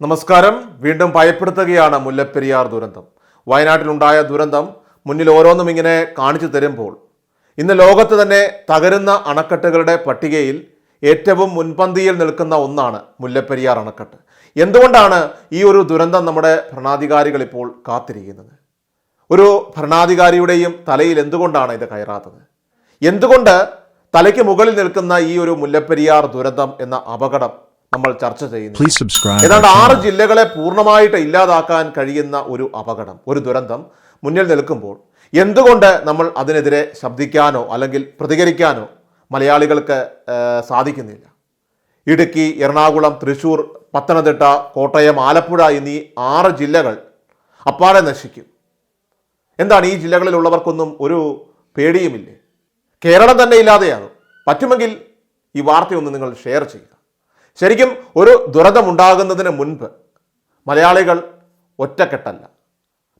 നമസ്കാരം. വീണ്ടും ഭയപ്പെടുത്തുകയാണ് മുല്ലപ്പെരിയാർ ദുരന്തം. വയനാട്ടിലുണ്ടായ ദുരന്തം മുന്നിൽ ഓരോന്നും ഇങ്ങനെ കാണിച്ചു തരുമ്പോൾ ഇന്ന് ലോകത്ത് തന്നെ തകരുന്ന അണക്കെട്ടുകളുടെ പട്ടികയിൽ ഏറ്റവും മുൻപന്തിയിൽ നിൽക്കുന്ന ഒന്നാണ് മുല്ലപ്പെരിയാർ അണക്കെട്ട്. എന്തുകൊണ്ടാണ് ഈ ഒരു ദുരന്തം നമ്മുടെ ഭരണാധികാരികൾ ഇപ്പോൾ കാത്തിരിക്കുന്നത്? ഒരു ഭരണാധികാരിയുടെയും തലയിൽ എന്തുകൊണ്ടാണ് ഇത് കയറാത്തത്? എന്തുകൊണ്ട് തലയ്ക്ക് മുകളിൽ നിൽക്കുന്ന ഈ ഒരു മുല്ലപ്പെരിയാർ ദുരന്തം എന്ന അപകടം നമ്മൾ ചർച്ച ചെയ്യുന്നു. ഏതാണ്ട് ആറ് ജില്ലകളെ പൂർണമായിട്ട് ഇല്ലാതാക്കാൻ കഴിയുന്ന ഒരു അപകടം ഒരു ദുരന്തം മുന്നിൽ നിൽക്കുമ്പോൾ എന്തുകൊണ്ട് നമ്മൾ അതിനെതിരെ ശബ്ദിക്കാനോ അല്ലെങ്കിൽ പ്രതികരിക്കാനോ മലയാളികൾക്ക് സാധിക്കുന്നില്ല? ഇടുക്കി എറണാകുളം തൃശൂർ പത്തനംതിട്ട കോട്ടയം ആലപ്പുഴ എന്നീ ആറ് ജില്ലകൾ അപ്പാടെ നശിക്കും. എന്താണ് ഈ ജില്ലകളിലുള്ളവർക്കൊന്നും ഒരു പേടിയുമില്ലേ? കേരളം തന്നെ ഇല്ലാതെയാകും. പറ്റുമെങ്കിൽ ഈ വാർത്തയൊന്ന് നിങ്ങൾ ഷെയർ ചെയ്യുക. ശരിക്കും ഒരു ദുരന്തമുണ്ടാകുന്നതിന് മുൻപ് മലയാളികൾ ഒറ്റക്കെട്ടല്ല.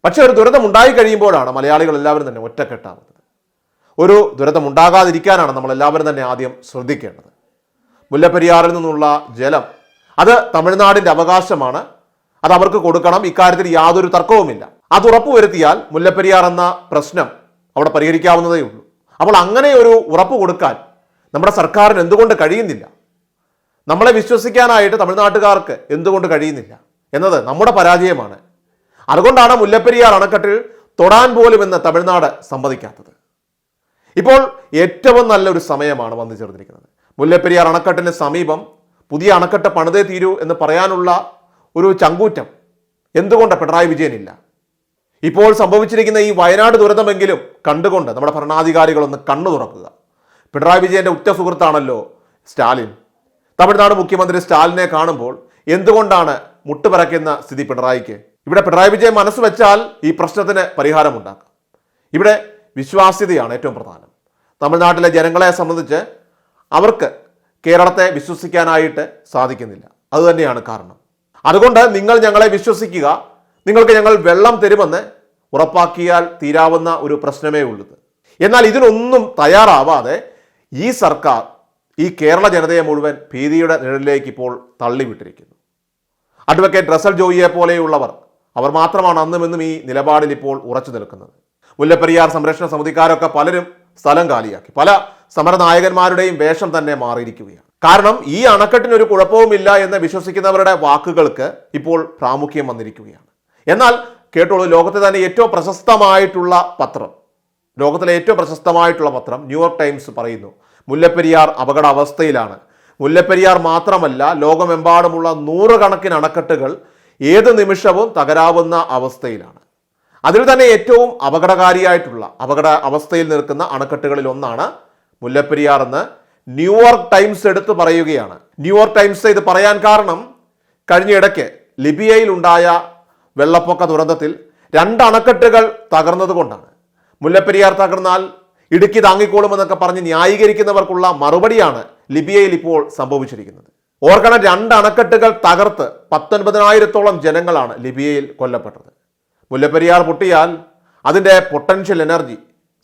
പക്ഷെ ഒരു ദുരന്തം ഉണ്ടായി കഴിയുമ്പോഴാണ് മലയാളികൾ എല്ലാവരും തന്നെ ഒറ്റക്കെട്ടാവുന്നത്. ഒരു ദുരന്തം ഉണ്ടാകാതിരിക്കാനാണ് നമ്മൾ എല്ലാവരും തന്നെ ആദ്യം ശ്രദ്ധിക്കേണ്ടത്. മുല്ലപ്പെരിയാറിൽ നിന്നുള്ള ജലം അത് തമിഴ്നാടിന്റെ അവകാശമാണ്. അത് അവർക്ക് കൊടുക്കണം ഇക്കാര്യത്തിൽ യാതൊരു തർക്കവുമില്ല. അത് ഉറപ്പുവരുത്തിയാൽ മുല്ലപ്പെരിയാർ എന്ന പ്രശ്നം അവിടെ പരിഹരിക്കാവുന്നതേ ഉള്ളൂ അപ്പോൾ അങ്ങനെ ഒരു ഉറപ്പ് കൊടുക്കാൻ നമ്മുടെ സർക്കാരിന് എന്തുകൊണ്ട് കഴിയുന്നില്ല? നമ്മളെ വിശ്വസിക്കാനായിട്ട് തമിഴ്നാട്ടുകാർക്ക് എന്തുകൊണ്ട് കഴിയുന്നില്ല? എന്നത് നമ്മുടെ പരാജയമാണ്. അതുകൊണ്ടാണ് മുല്ലപ്പെരിയാർ അണക്കെട്ടിൽ തൊടാൻ പോലും എന്ന് തമിഴ്നാട് സമ്മതിക്കാത്തത്. ഇപ്പോൾ ഏറ്റവും നല്ലൊരു സമയമാണ് വന്നു ചേർന്നിരിക്കുന്നത്. മുല്ലപ്പെരിയാർ അണക്കെട്ടിന് സമീപം പുതിയ അണക്കെട്ട് പണിതേ തീരൂ എന്ന് പറയാനുള്ള ഒരു ചങ്കൂറ്റം എന്തുകൊണ്ട് പിണറായി വിജയനില്ല? ഇപ്പോൾ സംഭവിച്ചിരിക്കുന്ന ഈ വയനാട് ദുരന്തമെങ്കിലും കണ്ടുകൊണ്ട് നമ്മുടെ ഭരണാധികാരികളൊന്ന് കണ്ണു തുറക്കുക പിണറായി വിജയന്റെ ഉറ്റ സുഹൃത്താണല്ലോ സ്റ്റാലിൻ. തമിഴ്നാട് മുഖ്യമന്ത്രി സ്റ്റാലിനെ കാണുമ്പോൾ എന്തുകൊണ്ടാണ് മുട്ടുപറയ്ക്കുന്ന സ്ഥിതി പിണറായിക്ക്? ഇവിടെ പിണറായി വിജയൻ മനസ്സ് വെച്ചാൽ ഈ പ്രശ്നത്തിന് പരിഹാരമുണ്ടാക്കാം. ഇവിടെ വിശ്വാസ്യതയാണ് ഏറ്റവും പ്രധാനം. തമിഴ്നാട്ടിലെ ജനങ്ങളെ സംബന്ധിച്ച് അവർക്ക് കേരളത്തെ വിശ്വസിക്കാനായിട്ട് സാധിക്കുന്നില്ല. അതുതന്നെയാണ് കാരണം. അതുകൊണ്ട് നിങ്ങൾ ഞങ്ങളെ വിശ്വസിക്കുക നിങ്ങൾക്ക് ഞങ്ങൾ വെള്ളം തരുമെന്ന് ഉറപ്പാക്കിയാൽ തീരാവുന്ന ഒരു പ്രശ്നമേ ഉള്ളത് എന്നാൽ ഇതിനൊന്നും തയ്യാറാവാതെ ഈ സർക്കാർ ഈ കേരള ജനതയെ മുഴുവൻ ഭീതിയുടെ നിഴലിലേക്ക് ഇപ്പോൾ തള്ളിവിട്ടിരിക്കുന്നു. അഡ്വക്കേറ്റ് റസൽ ജോയിയെ പോലെയുള്ളവർ അവർ മാത്രമാണ് അന്നും ഇന്നും ഈ നിലപാടിൽ ഇപ്പോൾ ഉറച്ചു നിൽക്കുന്നത്. മുല്ലപ്പെരിയാർ സംരക്ഷണ സമിതിക്കാരൊക്കെ പലരും സ്ഥലം കാലിയാക്കി. പല സമരനായകന്മാരുടെയും വേഷം തന്നെ മാറിയിരിക്കുകയാണ്. കാരണം ഈ അണക്കെട്ടിനൊരു കുഴപ്പവുമില്ല എന്ന് വിശ്വസിക്കുന്നവരുടെ വാക്കുകൾക്ക് ഇപ്പോൾ പ്രാമുഖ്യം വന്നിരിക്കുകയാണ്. എന്നാൽ കേട്ടോളൂ ലോകത്തെ തന്നെ ഏറ്റവും പ്രശസ്തമായിട്ടുള്ള പത്രം ലോകത്തിലെ ഏറ്റവും പ്രശസ്തമായിട്ടുള്ള പത്രം ന്യൂയോർക്ക് ടൈംസ് പറയുന്നു. മുല്ലപ്പെരിയാർ അപകടാവസ്ഥയിലാണ്. മുല്ലപ്പെരിയാർ മാത്രമല്ല ലോകമെമ്പാടുമുള്ള നൂറുകണക്കിന് അണക്കെട്ടുകൾ ഏത് നിമിഷവും തകരാവുന്ന അവസ്ഥയിലാണ്. അതിൽ തന്നെ ഏറ്റവും അപകടകാരിയായിട്ടുള്ള അപകട അവസ്ഥയിൽ നിൽക്കുന്ന അണക്കെട്ടുകളിൽ ഒന്നാണ് മുല്ലപ്പെരിയാർ എന്ന് ന്യൂയോർക്ക് ടൈംസ് എടുത്തു പറയുകയാണ്. ന്യൂയോർക്ക് ടൈംസ് ഇത് പറയാൻ കാരണം കഴിഞ്ഞയിടയ്ക്ക് ലിബിയയിൽ ഉണ്ടായ വെള്ളപ്പൊക്ക ദുരന്തത്തിൽ രണ്ട് അണക്കെട്ടുകൾ തകർന്നതുകൊണ്ടാണ് മുല്ലപ്പെരിയാർ തകർന്നാൽ ഇടുക്കി താങ്ങിക്കോളുമെന്നൊക്കെ പറഞ്ഞ് ന്യായീകരിക്കുന്നവർക്കുള്ള മറുപടിയാണ് ലിബിയയിൽ ഇപ്പോൾ സംഭവിച്ചിരിക്കുന്നത്. ഓർക്കണം രണ്ട് അണക്കെട്ടുകൾ തകർത്ത് പത്തൊൻപതിനായിരത്തോളം ജനങ്ങളാണ് ലിബിയയിൽ കൊല്ലപ്പെട്ടത്. മുല്ലപ്പെരിയാർ പൊട്ടിയാൽ അതിന്റെ പൊട്ടൻഷ്യൽ എനർജി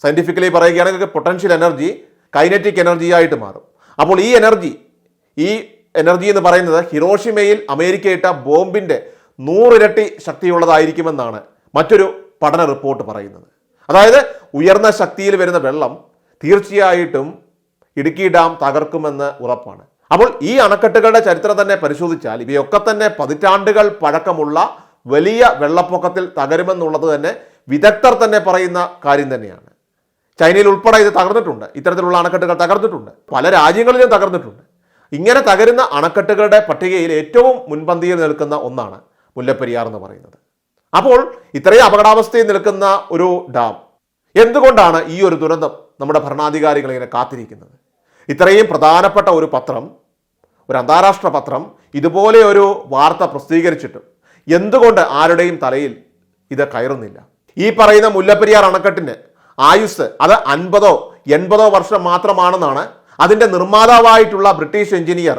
സയന്റിഫിക്കലി പറയുകയാണെങ്കിൽ പൊട്ടൻഷ്യൽ എനർജി കൈനറ്റിക് എനർജി ആയിട്ട് മാറും. അപ്പോൾ ഈ എനർജി ഈ എനർജി എന്ന് പറയുന്നത് ഹിറോഷിമയിൽ അമേരിക്ക ഇട്ട ബോംബിന്റെ നൂറിരട്ടി ശക്തിയുള്ളതായിരിക്കുമെന്നാണ് മറ്റൊരു പഠന റിപ്പോർട്ട് പറയുന്നത്. അതായത് ഉയർന്ന ശക്തിയിൽ വരുന്ന വെള്ളം തീർച്ചയായിട്ടും ഇടുക്കി ഡാം തകർക്കുമെന്ന് ഉറപ്പാണ്. അപ്പോൾ ഈ അണക്കെട്ടുകളുടെ ചരിത്രം തന്നെ പരിശോധിച്ചാൽ ഇവയൊക്കെ തന്നെ പതിറ്റാണ്ടുകൾ പഴക്കമുള്ള വലിയ വെള്ളപ്പൊക്കത്തിൽ തകരുമെന്നുള്ളത് തന്നെ വിദഗ്ധർ തന്നെ പറയുന്ന കാര്യം തന്നെയാണ്. ചൈനയിൽ ഉൾപ്പെടെ ഇത് തകർന്നിട്ടുണ്ട്. ഇത്തരത്തിലുള്ള അണക്കെട്ടുകൾ തകർന്നിട്ടുണ്ട്. പല രാജ്യങ്ങളിലും തകർന്നിട്ടുണ്ട്. ഇങ്ങനെ തകരുന്ന അണക്കെട്ടുകളുടെ പട്ടികയിൽ ഏറ്റവും മുൻപന്തിയിൽ നിൽക്കുന്ന ഒന്നാണ് മുല്ലപ്പെരിയാർ എന്ന് പറയുന്നത്. അപ്പോൾ ഇത്രയും അപകടാവസ്ഥയിൽ നിൽക്കുന്ന ഒരു ഡാം എന്തുകൊണ്ടാണ് ഈ ഒരു ദുരന്തം നമ്മുടെ ഭരണാധികാരികൾ ഇങ്ങനെ കാത്തിരിക്കുന്നത്? ഇത്രയും പ്രധാനപ്പെട്ട ഒരു പത്രം ഒരു അന്താരാഷ്ട്ര പത്രം ഇതുപോലെ ഒരു വാർത്ത പ്രസിദ്ധീകരിച്ചിട്ടും എന്തുകൊണ്ട് ആരുടെയും തലയിൽ ഇത് കയറുന്നില്ല? ഈ പറയുന്ന മുല്ലപ്പെരിയാർ അണക്കെട്ടിന് ആയുസ് അത് അൻപതോ എൺപതോ വർഷം മാത്രമാണെന്നാണ് അതിന്റെ നിർമ്മാതാവായിട്ടുള്ള ബ്രിട്ടീഷ് എഞ്ചിനീയർ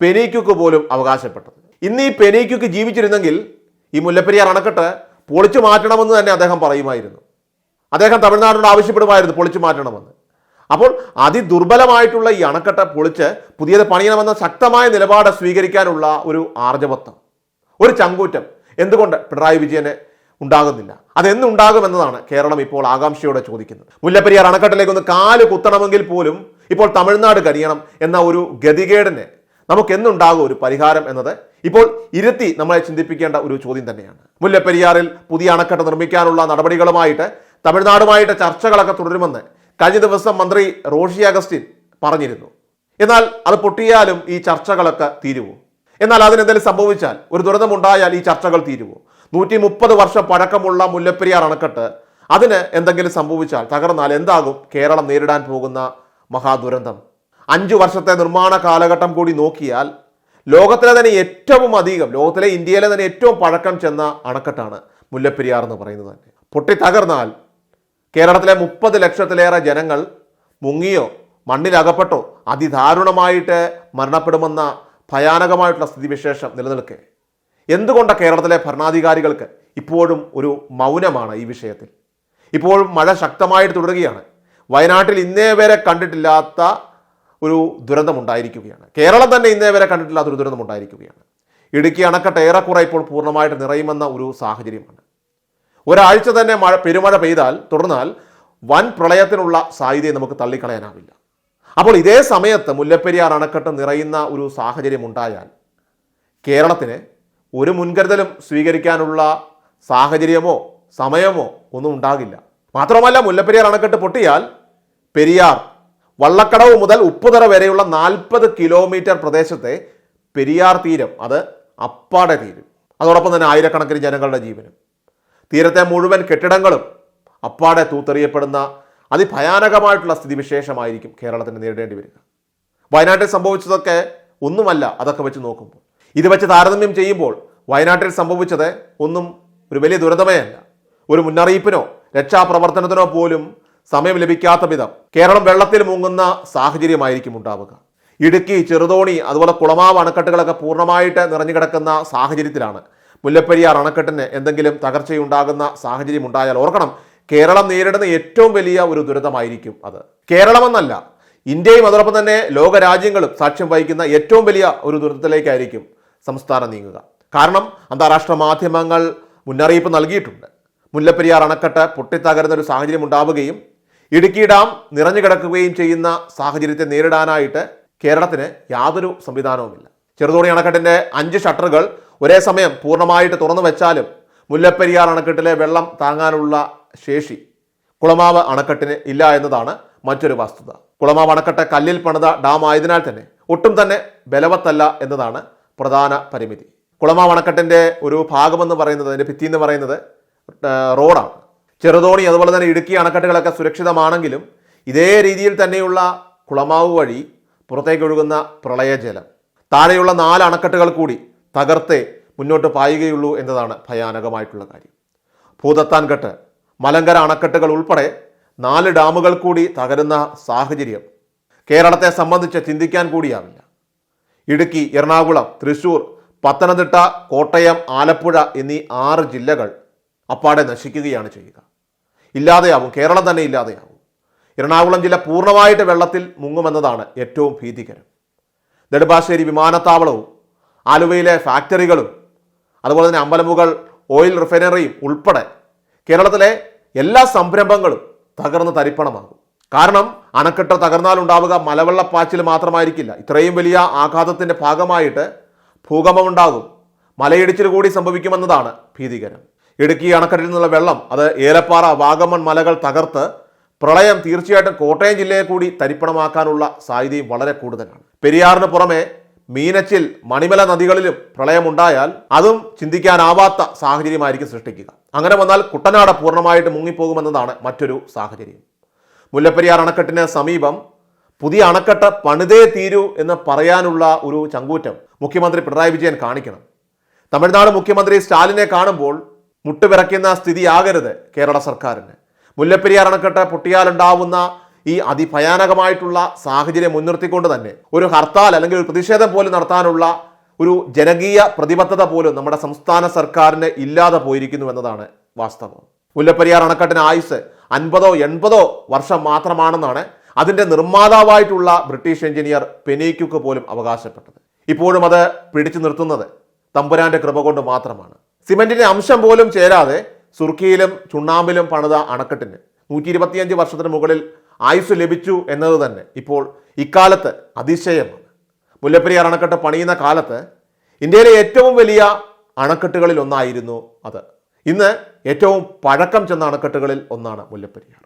പെനീക്യുക്ക് പോലും അവകാശപ്പെട്ടത്. ഇന്ന് ഈ പെനീക്യുക്ക് ജീവിച്ചിരുന്നെങ്കിൽ ഈ മുല്ലപ്പെരിയാർ അണക്കെട്ട് പൊളിച്ചു മാറ്റണമെന്ന് തന്നെ അദ്ദേഹം പറയുമായിരുന്നു. അദ്ദേഹം തമിഴ്നാടിനോട് ആവശ്യപ്പെടുമായിരുന്നു പൊളിച്ചു മാറ്റണമെന്ന്. അപ്പോൾ അതിദുർബലമായിട്ടുള്ള ഈ അണക്കെട്ട് പൊളിച്ച് പുതിയത് പണിയണമെന്ന ശക്തമായ നിലപാട് സ്വീകരിക്കാനുള്ള ഒരു ആർജവത്വം ഒരു ചങ്കൂറ്റം എന്തുകൊണ്ട് പിണറായി വിജയന് ഉണ്ടാകുന്നില്ല? അതെന്നുണ്ടാകുമെന്നതാണ് കേരളം ഇപ്പോൾ ആകാംക്ഷയോടെ ചോദിക്കുന്നത്. മുല്ലപ്പെരിയാർ അണക്കെട്ടിലേക്ക് ഒന്ന് കാൽ കുത്തണമെങ്കിൽ പോലും ഇപ്പോൾ തമിഴ്നാട് കരിയണം എന്ന ഒരു ഗതികേടിന് നമുക്ക് എന്നുണ്ടാകും ഒരു പരിഹാരം എന്നത് ഇപ്പോൾ ഇരുത്തി നമ്മളെ ചിന്തിപ്പിക്കേണ്ട ഒരു ചോദ്യം തന്നെയാണ്. മുല്ലപ്പെരിയാറിൽ പുതിയ അണക്കെട്ട് നിർമ്മിക്കാനുള്ള നടപടികളുമായിട്ട് തമിഴ്നാടുമായിട്ട് ചർച്ചകളൊക്കെ തുടരുമെന്ന് കഴിഞ്ഞ ദിവസം മന്ത്രി റോഷി അഗസ്റ്റിൻ പറഞ്ഞിരുന്നു. എന്നാൽ അത് പൊട്ടിയാലും ഈ ചർച്ചകളൊക്കെ തീരുവോ? എന്നാൽ അതിനെന്തെങ്കിലും സംഭവിച്ചാൽ ഒരു ദുരന്തമുണ്ടായാൽ ഈ ചർച്ചകൾ തീരുവോ? നൂറ്റി മുപ്പത് വർഷം പഴക്കമുള്ള മുല്ലപ്പെരിയാർ അണക്കെട്ട് അതിന് എന്തെങ്കിലും സംഭവിച്ചാൽ തകർന്നാൽ എന്താകും കേരളം നേരിടാൻ പോകുന്ന മഹാദുരന്തം? അഞ്ചു വർഷത്തെ നിർമ്മാണ കാലഘട്ടം കൂടി നോക്കിയാൽ ലോകത്തിലെ തന്നെ ഏറ്റവും അധികം ലോകത്തിലെ ഇന്ത്യയിലെ തന്നെ ഏറ്റവും പഴക്കം ചെന്ന അണക്കെട്ടാണ് മുല്ലപ്പെരിയാർ എന്ന് പറയുന്നത് തന്നെ. പൊട്ടി തകർന്നാൽ കേരളത്തിലെ മുപ്പത് ലക്ഷത്തിലേറെ ജനങ്ങൾ മുങ്ങിയോ മണ്ണിലകപ്പെട്ടോ അതിദാരുണമായിട്ട് മരണപ്പെടുമെന്ന ഭയാനകമായിട്ടുള്ള സ്ഥിതിവിശേഷം നിലനിൽക്കെ. എന്തുകൊണ്ട് കേരളത്തിലെ ഭരണാധികാരികൾക്ക് ഇപ്പോഴും ഒരു മൗനമാണ് ഈ വിഷയത്തിൽ? ഇപ്പോഴും മഴ ശക്തമായിട്ട് തുടരുകയാണ്. വയനാട്ടിൽ ഇന്നേ വരെ കണ്ടിട്ടില്ലാത്ത ഒരു ദുരന്തമുണ്ടായിരിക്കുകയാണ് കേരളം തന്നെ ഇന്നേ വരെ കണ്ടിട്ടില്ലാത്ത ഒരു ദുരന്തമുണ്ടായിരിക്കുകയാണ് ഇടുക്കി അണക്കെട്ട് ഏറെക്കുറെ ഇപ്പോൾ പൂർണമായിട്ട് നിറയുമെന്ന ഒരു സാഹചര്യമാണ്. ഒരാഴ്ച തന്നെ മഴ പെരുമഴ പെയ്താൽ തുടർന്നാൽ വൻ പ്രളയത്തിനുള്ള സാധ്യതയെ നമുക്ക് തള്ളിക്കളയാനാവില്ല. അപ്പോൾ ഇതേ സമയത്ത് മുല്ലപ്പെരിയാർ അണക്കെട്ട് നിറയുന്ന ഒരു സാഹചര്യം ഉണ്ടായാൽ കേരളത്തിന് ഒരു മുൻകരുതലും സ്വീകരിക്കാനുള്ള സാഹചര്യമോ സമയമോ ഒന്നും ഉണ്ടാകില്ല. മാത്രമല്ല മുല്ലപ്പെരിയാർ അണക്കെട്ട് പൊട്ടിയാൽ പെരിയാർ വള്ളക്കടവ് മുതൽ ഉപ്പുതറ വരെയുള്ള നാൽപ്പത് കിലോമീറ്റർ പ്രദേശത്തെ പെരിയാർ തീരം അത് അപ്പാടെ തീരും. അതോടൊപ്പം തന്നെ ആയിരക്കണക്കിന് ജനങ്ങളുടെ ജീവനും. തീരത്തെ മുഴുവൻ കെട്ടിടങ്ങളും അപ്പാടെ തൂത്തെറിയപ്പെടുന്ന അതിഭയാനകമായിട്ടുള്ള സ്ഥിതിവിശേഷമായിരിക്കും കേരളത്തിന് നേരിടേണ്ടി വരിക. വയനാട്ടിൽ സംഭവിച്ചതൊക്കെ ഒന്നുമല്ല അതൊക്കെ വെച്ച് നോക്കുമ്പോൾ. ഇത് വെച്ച് താരതമ്യം ചെയ്യുമ്പോൾ വയനാട്ടിൽ സംഭവിച്ചത് ഒന്നും ഒരു വലിയ ദുരന്തമേ അല്ല. ഒരു മുന്നറിയിപ്പിനോ രക്ഷാപ്രവർത്തനത്തിനോ പോലും സമയം ലഭിക്കാത്ത വിധം കേരളം വെള്ളത്തിൽ മുങ്ങുന്ന സാഹചര്യമായിരിക്കും ഉണ്ടാവുക. ഇടുക്കി ചെറുതോണി അതുപോലെ കുളമാവ് അണക്കെട്ടുകളൊക്കെ പൂർണമായിട്ട് നിറഞ്ഞു കിടക്കുന്ന സാഹചര്യത്തിലാണ് മുല്ലപ്പെരിയാർ അണക്കെട്ടിന് എന്തെങ്കിലും തകർച്ചയുണ്ടാകുന്ന സാഹചര്യം ഉണ്ടായാൽ ഓർക്കണം കേരളം നേരിടുന്ന ഏറ്റവും വലിയ ഒരു ദുരിതമായിരിക്കും അത്. കേരളമെന്നല്ല ഇന്ത്യയും അതോടൊപ്പം തന്നെ ലോകരാജ്യങ്ങളും സാക്ഷ്യം വഹിക്കുന്ന ഏറ്റവും വലിയ ഒരു ദുരിതത്തിലേക്കായിരിക്കും സംസ്ഥാനം നീങ്ങുക. കാരണം അന്താരാഷ്ട്ര മാധ്യമങ്ങൾ മുന്നറിയിപ്പ് നൽകിയിട്ടുണ്ട്. മുല്ലപ്പെരിയാർ അണക്കെട്ട് പൊട്ടിത്തകരുന്ന ഒരു സാഹചര്യം ഉണ്ടാവുകയും ഇടുക്കി ഡാം നിറഞ്ഞു കിടക്കുകയും ചെയ്യുന്ന സാഹചര്യത്തെ നേരിടാനായിട്ട് കേരളത്തിന് യാതൊരു സംവിധാനവുമില്ല. ചെറുതോണി അണക്കെട്ടിന്റെ അഞ്ച് ഷട്ടറുകൾ ഒരേ സമയം പൂർണമായിട്ട് തുറന്നു വെച്ചാലും മുല്ലപ്പെരിയാർ അണക്കെട്ടിലെ വെള്ളം താങ്ങാനുള്ള ശേഷി കുളമാവ് അണക്കെട്ടിന് ഇല്ല എന്നതാണ് മറ്റൊരു വസ്തുത. കുളമാവ് അണക്കെട്ട് കല്ലിൽ പണിത ഡാം ആയതിനാൽ തന്നെ ഒട്ടും തന്നെ ബലവത്തല്ല എന്നതാണ് പ്രധാന പരിമിതി. കുളമാവ് അണക്കെട്ടിന്റെ ഒരു ഭാഗമെന്ന് പറയുന്നത് അതിന്റെ ഭിത്തി എന്ന് പറയുന്നത് റോഡാണ്. ചെറുതോണി അതുപോലെ തന്നെ ഇടുക്കി അണക്കെട്ടുകളൊക്കെ സുരക്ഷിതമാണെങ്കിലും ഇതേ രീതിയിൽ തന്നെയുള്ള കുളമാവ് വഴി പുറത്തേക്ക് ഒഴുകുന്ന പ്രളയജലം. താഴെയുള്ള നാല് അണക്കെട്ടുകൾ കൂടി തകർത്തേ മുന്നോട്ട് പായുകയുള്ളൂ എന്നതാണ് ഭയാനകമായിട്ടുള്ള കാര്യം. ഭൂതത്താൻകെട്ട് മലങ്കര അണക്കെട്ടുകൾ ഉൾപ്പെടെ നാല് ഡാമുകൾ കൂടി തകരുന്ന സാഹചര്യം കേരളത്തെ സംബന്ധിച്ച് ചിന്തിക്കാൻ കൂടിയാവില്ല. ഇടുക്കി എറണാകുളം തൃശൂർ പത്തനംതിട്ട കോട്ടയം ആലപ്പുഴ എന്നീ ആറ് ജില്ലകൾ അപ്പാടെ നശിക്കുകയാണ് ചെയ്യുക. ഇല്ലാതെയാവും കേരളം തന്നെ ഇല്ലാതെയാവും. എറണാകുളം ജില്ല പൂർണമായിട്ട് വെള്ളത്തിൽ മുങ്ങുമെന്നതാണ് ഏറ്റവും ഭീതികരം. നെടുമ്പാശ്ശേരി വിമാനത്താവളവും ആലുവയിലെ ഫാക്ടറികളും അതുപോലെ തന്നെ അമ്പലമുകൾ ഓയിൽ റിഫൈനറിയും ഉൾപ്പെടെ കേരളത്തിലെ എല്ലാ സംരംഭങ്ങളും തകർന്ന് തരിപ്പണമാകും. കാരണം അണക്കെട്ട് തകർന്നാൽ ഉണ്ടാവുക മലവെള്ളപ്പാച്ചിൽ മാത്രമായിരിക്കില്ല. ഇത്രയും വലിയ ആഘാതത്തിന്റെ ഭാഗമായിട്ട് ഭൂകമ്പം ഉണ്ടാകും മലയിടിച്ചിൽ കൂടി സംഭവിക്കുമെന്നതാണ് ഭീതികരം. ഇടുക്കി അണക്കെട്ടിൽ നിന്നുള്ള വെള്ളം അത് ഏലപ്പാറ വാഗമൺ മലകൾ തകർത്ത് പ്രളയം തീർച്ചയായിട്ടും കോട്ടയം ജില്ലയെ കൂടി തരിപ്പണമാക്കാനുള്ള സാധ്യതയും വളരെ കൂടുതലാണ്. പെരിയാറിന് പുറമെ മീനച്ചിൽ മണിമല നദികളിലും പ്രളയമുണ്ടായാൽ അതും ചിന്തിക്കാനാവാത്ത സാഹചര്യമായിരിക്കും സൃഷ്ടിക്കുക. അങ്ങനെ വന്നാൽ കുട്ടനാട് പൂർണമായിട്ട് മുങ്ങിപ്പോകുമെന്നതാണ് മറ്റൊരു സാഹചര്യം. മുല്ലപ്പെരിയാർ അണക്കെട്ടിന് സമീപം പുതിയ അണക്കെട്ട് പണിതേ തീരൂ എന്ന് പറയാനുള്ള ഒരു ചങ്കൂറ്റം മുഖ്യമന്ത്രി പിണറായി വിജയൻ കാണിക്കണം. തമിഴ്നാട് മുഖ്യമന്ത്രി സ്റ്റാലിനെ കാണുമ്പോൾ മുട്ടുപിറയ്ക്കുന്ന സ്ഥിതിയാകരുത് കേരള സർക്കാരിന്. മുല്ലപ്പെരിയാർ അണക്കെട്ട് പൊട്ടിയാലുണ്ടാവുന്ന ഈ അതിഭയാനകമായിട്ടുള്ള സാഹചര്യം മുൻനിർത്തിക്കൊണ്ട് തന്നെ ഒരു ഹർത്താൽ അല്ലെങ്കിൽ ഒരു പ്രതിഷേധം പോലും നടത്താനുള്ള ഒരു ജനകീയ പ്രതിബദ്ധത പോലും നമ്മുടെ സംസ്ഥാന സർക്കാരിന് ഇല്ലാതെ പോയിരിക്കുന്നു എന്നതാണ് വാസ്തവം. മുല്ലപ്പെരിയാർ അണക്കെട്ടിന് ആയുസ് അൻപതോ എൺപതോ വർഷം മാത്രമാണെന്നാണ് അതിന്റെ നിർമ്മാതാവായിട്ടുള്ള ബ്രിട്ടീഷ് എഞ്ചിനീയർ പെനീക്യുക്ക് പോലും അവകാശപ്പെട്ടത്. ഇപ്പോഴും അത് പിടിച്ചു നിർത്തുന്നത് തമ്പുരാന്റെ കൃപ കൊണ്ട് മാത്രമാണ്. സിമെന്റിന്റെ അംശം പോലും ചേരാതെ സുർക്കിയിലും ചുണ്ണാമ്പിലും പണിത അണക്കെട്ടിന് നൂറ്റി ഇരുപത്തിയഞ്ച് വർഷത്തിന് മുകളിൽ ആയുസ് ലഭിച്ചു എന്നത് തന്നെ. ഇപ്പോൾ ഇക്കാലത്ത് അതിശയമാണ്. മുല്ലപ്പെരിയാർ അണക്കെട്ട് പണിയുന്ന കാലത്ത് ഇന്ത്യയിലെ ഏറ്റവും വലിയ അണക്കെട്ടുകളിൽ ഒന്നായിരുന്നു അത്. ഇന്ന് ഏറ്റവും പഴക്കം ചെന്ന അണക്കെട്ടുകളിൽ ഒന്നാണ് മുല്ലപ്പെരിയാർ.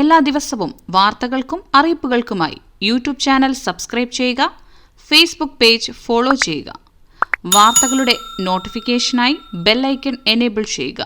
എല്ലാ ദിവസവും വാർത്തകൾക്കും അറിയിപ്പുകൾക്കുമായി യൂട്യൂബ് ചാനൽ സബ്സ്ക്രൈബ് ചെയ്യുക ഫേസ്ബുക്ക് പേജ് ഫോളോ ചെയ്യുക. വാർത്തകളുടെ നോട്ടിഫിക്കേഷനായി ബെല്ലൈക്കൺ എനേബിൾ ചെയ്യുക.